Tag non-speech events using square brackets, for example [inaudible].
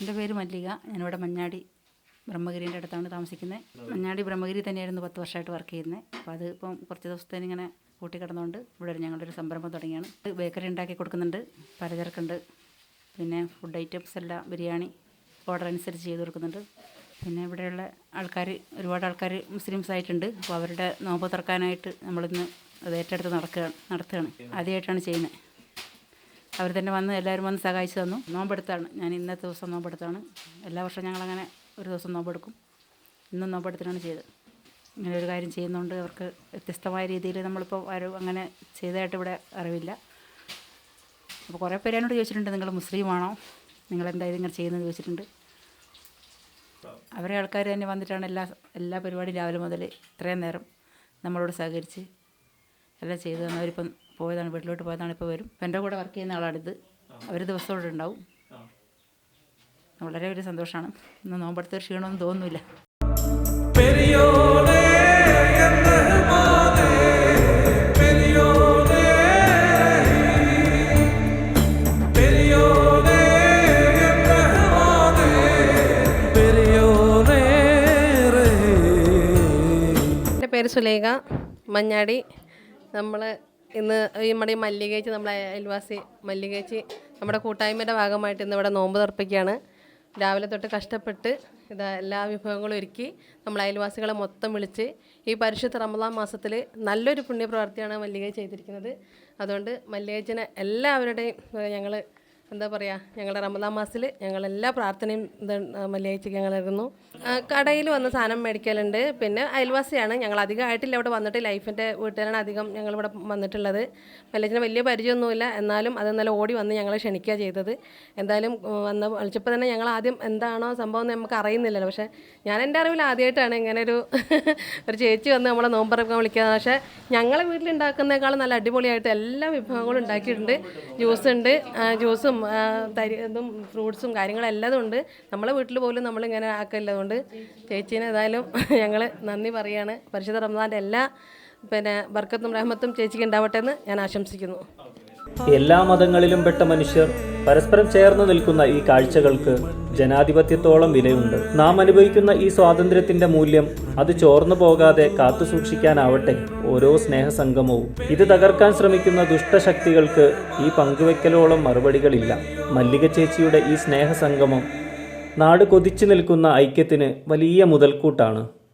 എന്റെ പേര് മല്ലിക. ഞാനിവിടെ മഞ്ഞാടി ബ്രഹ്മഗിരിന്റെ അടുത്താണ് താമസിക്കുന്നത്. മഞ്ഞാടി ബ്രഹ്മഗിരി തന്നെയായിരുന്നു പത്ത് വർഷമായിട്ട് വർക്ക് ചെയ്യുന്നത്. അപ്പോൾ അത് ഇപ്പം കുറച്ച് ദിവസത്തേന് ഇങ്ങനെ കൂട്ടിക്കിടന്നുകൊണ്ട് ഇവിടെ ഒരു ഞങ്ങളൊരു സംരംഭം തുടങ്ങിയാണ്. ബേക്കറി ഉണ്ടാക്കി കൊടുക്കുന്നുണ്ട്. പലചരക്കുണ്ട്. പിന്നെ ഫുഡ് ഐറ്റംസ് എല്ലാം ബിരിയാണി ഓർഡർ അനുസരിച്ച് ചെയ്ത് കൊടുക്കുന്നുണ്ട്. പിന്നെ ഇവിടെയുള്ള ആൾക്കാർ ഒരുപാട് ആൾക്കാർ മുസ്ലിംസ് ആയിട്ടുണ്ട്. അപ്പോൾ അവരുടെ നോമ്പ് തുറക്കാനായിട്ട് നമ്മളിന്ന് അത് ഏറ്റെടുത്ത് നടക്കുകയാണ് നടത്തുകയാണ്. ആദ്യമായിട്ടാണ് ചെയ്യുന്നത്. അവർ തന്നെ വന്ന് എല്ലാവരും വന്ന് സഹായിച്ചു തന്നു. നോമ്പെടുത്താണ്. ഞാൻ ഇന്നത്തെ ദിവസം നോമ്പെടുത്താണ്. എല്ലാ വർഷവും ഞങ്ങളങ്ങനെ ഒരു ദിവസം നോമ്പെടുക്കും. ഇന്നും നോമ്പെടുത്തിട്ടാണ് ചെയ്തത്. ഇങ്ങനെ ഒരു കാര്യം ചെയ്യുന്നുണ്ട് അവർക്ക് വ്യത്യസ്തമായ രീതിയിൽ നമ്മളിപ്പോൾ ആരും അങ്ങനെ ചെയ്തതായിട്ട് ഇവിടെ അറിവില്ല. അപ്പോൾ കുറേ പേര് എന്നോട് ചോദിച്ചിട്ടുണ്ട് നിങ്ങൾ മുസ്ലിമാണോ? നിങ്ങൾ എന്താ ഇതിങ്ങനെ ചെയ്യുന്നത്? ചോദിച്ചിട്ടുണ്ട്. അവരെ ആൾക്കാർ തന്നെ വന്നിട്ടാണ് എല്ലാ എല്ലാ പരിപാടിയും രാവിലെ മുതൽ ഇത്രയും നേരം നമ്മളോട് സഹകരിച്ച് എല്ലാം ചെയ്തു തന്നെ. അവരിപ്പം പോയതാണ് വീട്ടിലോട്ട് പോയതാണ് ഇപ്പോൾ വരും. എന്റെ കൂടെ വർക്ക് ചെയ്യുന്ന ആളാണിത്. അവർ ദിവസം ഇവിടെ ഉണ്ടാവും. വളരെ ഒരു സന്തോഷമാണ്. ഇന്ന് നോമ്പെടുത്ത ക്ഷീണമൊന്നും തോന്നുന്നില്ല. എന്റെ പേര് സുലേഖ മഞ്ഞാടി. നമ്മൾ ഇന്ന് നമ്മുടെ ഈ മല്ലികേച്ചി നമ്മളെ അയൽവാസി മല്ലികേച്ചി നമ്മുടെ കൂട്ടായ്മയുടെ ഭാഗമായിട്ട് ഇന്ന് ഇവിടെ നോമ്പ് തർപ്പിക്കുകയാണ് രാവിലെ തൊട്ട് കഷ്ടപ്പെട്ട് ഇതാ എല്ലാ വിഭവങ്ങളും ഒരുക്കി നമ്മൾ അയൽവാസികളെ മൊത്തം വിളിച്ച് ഈ പരിശുദ്ധ റമദാൻ മാസത്തിൽ നല്ലൊരു പുണ്യപ്രവർത്തിയാണ് മല്ലികേച്ചി ചെയ്തിരിക്കുന്നത്. അതുകൊണ്ട് മല്ലികേച്ചിനെ എല്ലാവരുടെയും ഞങ്ങൾ എന്താ പറയുക ഞങ്ങളുടെ റമദാൻ മാസത്തിൽ ഞങ്ങളെല്ലാ പ്രാർത്ഥനയും ഇത് ഞങ്ങളായിരുന്നു കടയിൽ വന്ന് സാധനം മേടിക്കലുണ്ട്. പിന്നെ അയൽവാസിയാണ്. ഞങ്ങൾ അധികമായിട്ടില്ല ഇവിടെ വന്നിട്ട് ലൈഫിന്റെ വീട്ടുകാരാണ് അധികം ഞങ്ങളിവിടെ വന്നിട്ടുള്ളത്. മല്ലിച്ചിന് വലിയ പരിചയമൊന്നുമില്ല. എന്നാലും അത് നല്ല ഓടി വന്ന് ഞങ്ങളെ ക്ഷണിക്കുക ചെയ്തത്. എന്തായാലും വന്ന് വിളിച്ചപ്പോൾ തന്നെ ഞങ്ങൾ ആദ്യം എന്താണോ സംഭവം എന്ന് നമുക്ക് അറിയുന്നില്ലല്ലോ. പക്ഷേ ഞാൻ എന്റെ അറിവിൽ ആദ്യമായിട്ടാണ് ഇങ്ങനെ ഒരു [laughs] ഒരു ചേച്ചി വന്ന് നമ്മളെ നോമ്പറക്കാൻ വിളിക്കുക. പക്ഷേ ഞങ്ങളെ വീട്ടിലുണ്ടാക്കുന്നേക്കാളും നല്ല അടിപൊളിയായിട്ട് എല്ലാ വിഭവങ്ങളും ഉണ്ടാക്കിയിട്ടുണ്ട്. ജ്യൂസ് ഉണ്ട്. ജ്യൂസും തരി ഇതും ഫ്രൂട്ട്സും കാര്യങ്ങളെല്ലാം ഉണ്ട്. നമ്മളെ വീട്ടിൽ പോലും നമ്മളിങ്ങനെ അതുകൊണ്ട് ചേച്ചീനെ ഏതായാലും [laughs] ഞങ്ങൾ നന്ദി പറയാണ്. പരിശുദ്ധ റമദാന്റെ എല്ലാ പിന്നെ ബർക്കത്തും റഹ്മത്തും ചേച്ചിക്ക് ഉണ്ടാവട്ടെ എന്ന് ഞാൻ ആശംസിക്കുന്നു. എല്ലാ മതങ്ങളിലും പെട്ട മനുഷ്യർ പരസ്പരം ചേർന്ന് നിൽക്കുന്ന ഈ കാഴ്ചകൾക്ക് ജനാധിപത്യത്തോളം വിലയുണ്ട്. നാം അനുഭവിക്കുന്ന ഈ സ്വാതന്ത്ര്യത്തിന്റെ മൂല്യം അത് ചോർന്നു പോകാതെ കാത്തു സൂക്ഷിക്കാനാവട്ടെ ഓരോ സ്നേഹസംഗമവും. ഇത് തകർക്കാൻ ശ്രമിക്കുന്ന ദുഷ്ടശക്തികൾക്ക് ഈ പങ്കുവെക്കലോളം മറുപടികളില്ല. മല്ലിക ചേച്ചിയുടെ ഈ സ്നേഹസംഗമം നാട് കൊതിച്ചു നിൽക്കുന്ന ഐക്യത്തിന് വലിയ മുതൽക്കൂട്ടാണ്.